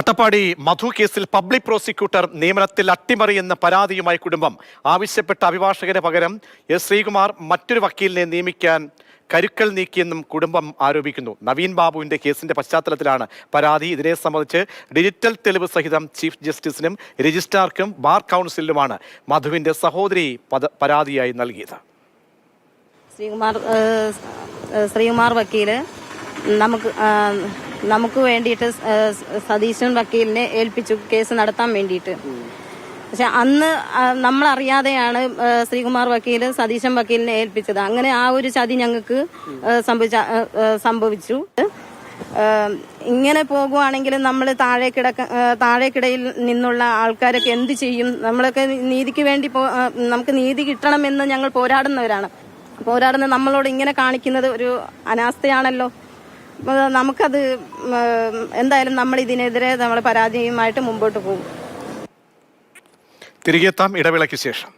അട്ടപ്പാടി മധു കേസിൽ public prosecutor നിയമനത്തിൽ അട്ടിമറി എന്ന പരാതിയുമായി കുടുംബം ആവശ്യപ്പെട്ട അഭിഭാഷകന് പകരം എസ് ശ്രീകുമാർ മറ്റൊരു വക്കീലിനെ നിയമിക്കാൻ കരുക്കൾ നീക്കിയെന്നും കുടുംബം ആരോപിക്കുന്നു. നവീൻ ബാബുവിന്റെ കേസിന്റെ പശ്ചാത്തലത്തിലാണ് പരാതി. ഇതിനെ സംബന്ധിച്ച് ഡിജിറ്റൽ തെളിവ് സഹിതം ചീഫ് ജസ്റ്റിസിനും രജിസ്ട്രാർക്കും ബാർ കൗൺസിലുമാണ് മധുവിന്റെ സഹോദരി പരാതിയായി നൽകിയത്. ശ്രീകുമാർ ശ്രീകുമാർ വക്കീൽ നമുക്ക് നമുക്ക് വേണ്ടിയിട്ട് സതീശൻ വക്കീലിനെ ഏൽപ്പിച്ചു കേസ് നടത്താൻ വേണ്ടിയിട്ട്. പക്ഷെ അന്ന് നമ്മൾ ഏഹ്, ശ്രീകുമാർ വക്കീൽ സതീശൻ വക്കീലിനെ ഏൽപ്പിച്ചത്. അങ്ങനെ ആ ഒരു ചതി ഞങ്ങൾക്ക് സംഭവിച്ച ഇങ്ങനെ പോകുവാണെങ്കിൽ നമ്മൾ താഴെ കിടക്ക താഴേക്കിടയിൽ നിന്നുള്ള ആൾക്കാരൊക്കെ എന്ത് ചെയ്യും? നമ്മളൊക്കെ നീതിക്ക് വേണ്ടി നമുക്ക് നീതി കിട്ടണമെന്ന് ഞങ്ങൾ പോരാടുന്നവരാണ്. പോരാടുന്ന നമ്മളോട് ഇങ്ങനെ കാണിക്കുന്നത് ഒരു അനാസ്ഥയാണല്ലോ. നമുക്കത് എന്തായാലും നമ്മൾ ഇതിനെതിരെ നമ്മൾ പരാതിയുമായിട്ട് മുമ്പോട്ട് പോകും. തിരികെത്താം ഇടവേളയ്ക്ക് ശേഷം.